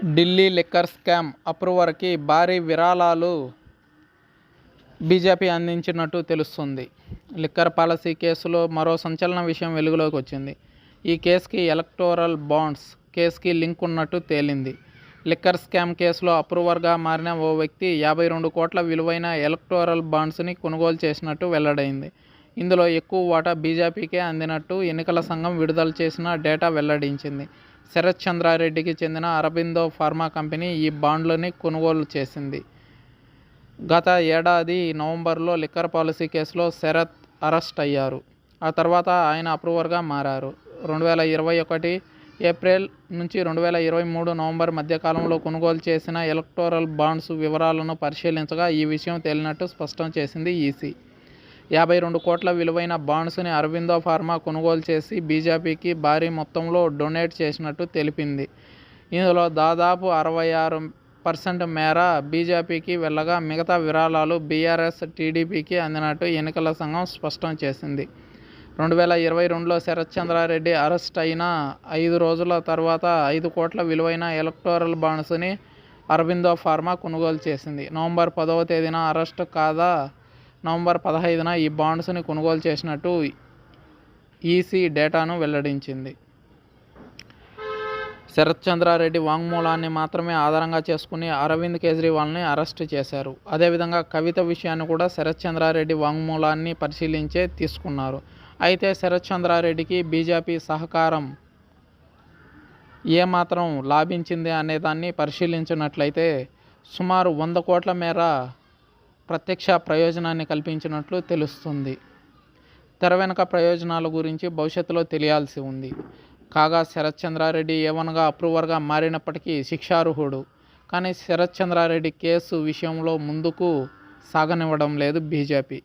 Delhi liquor scam అప్రూవర్కి భారీ విరాళాలు BJP అందించినట్టు తెలుస్తుంది. లిక్కర్ పాలసీ కేసులో మరో సంచలన విషయం వెలుగులోకి వచ్చింది. ఈ కేసుకి ఎలక్టోరల్ బాండ్స్ కేసుకి లింక్ ఉన్నట్టు తేలింది. లిక్కర్ స్కామ్ కేసులో అప్రూవర్గా మారిన ఓ వ్యక్తి యాభై రెండు కోట్ల విలువైన ఎలక్టోరల్ బాండ్స్ని కొనుగోలు చేసినట్టు వెల్లడైంది. ఇందులో ఎక్కువ వాటా బీజేపీకే అందినట్టు ఎన్నికల సంఘం విడుదల చేసిన డేటా వెల్లడించింది. శరత్ చంద్రారెడ్డికి చెందిన అరబిందో ఫార్మా కంపెనీ ఈ బాండ్లని కొనుగోలు చేసింది. గత ఏడాది నవంబర్లో లిక్కర్ పాలసీ కేసులో శరత్ అరెస్ట్ అయ్యారు. ఆ తర్వాత ఆయన అప్రూవర్గా మారారు. రెండు వేల ఇరవై ఒకటి ఏప్రిల్ నుంచి రెండు వేల ఇరవై మూడు నవంబర్ మధ్యకాలంలో కొనుగోలు చేసిన ఎలక్టోరల్ బాండ్స్ వివరాలను పరిశీలించగా ఈ విషయం తేలినట్టు స్పష్టం చేసింది ఈసీ. యాభై రెండు కోట్ల విలువైన బాండ్స్ని అరవిందో ఫార్మా కొనుగోలు చేసి బీజేపీకి భారీ మొత్తంలో డొనేట్ చేసినట్టు తెలిపింది. ఇందులో దాదాపు అరవై ఆరు పర్సెంట్ మేర బీజేపీకి వెళ్ళగా మిగతా విరాళాలు బీఆర్ఎస్ టీడీపీకి అందినట్టు ఎన్నికల సంఘం స్పష్టం చేసింది. రెండు వేల ఇరవై రెండులో శరత్ చంద్రారెడ్డి అరెస్ట్ అయిన ఐదు రోజుల తర్వాత ఐదు కోట్ల విలువైన ఎలక్టోరల్ బాండ్స్ని అరబిందో ఫార్మా కొనుగోలు చేసింది. నవంబర్ పదవ తేదీన అరెస్ట్ కాదా నవంబర్ పదహైదున ఈ బాండ్స్ని కొనుగోలు చేసినట్టు ఈసీ డేటాను వెల్లడించింది. శరత్ చంద్రారెడ్డి వాంగ్మూలాన్ని మాత్రమే ఆధారంగా చేసుకుని అరవింద్ కేజ్రీవాల్ని అరెస్ట్ చేశారు. అదేవిధంగా కవిత విషయాన్ని కూడా శరత్ చంద్రారెడ్డి వాంగ్మూలాన్ని పరిశీలించే తీసుకున్నారు. అయితే శరత్ చంద్రారెడ్డికి బీజేపీ సహకారం ఏమాత్రం లాభించింది అనే దాన్ని పరిశీలించినట్లయితే సుమారు వంద కోట్ల మేర ప్రత్యక్ష ప్రయోజనాన్ని కల్పించినట్లు తెలుస్తుంది. తెర వెనుక ప్రయోజనాల గురించి భవిష్యత్తులో తెలియాల్సి ఉంది. కాగా శరత్ చంద్రారెడ్డి ఏవనగా అప్రూవర్గా మారినప్పటికీ శిక్షార్హుడు. కానీ శరత్ చంద్రారెడ్డి కేసు విషయంలో ముందుకు సాగనివ్వడం లేదు బీజేపీ.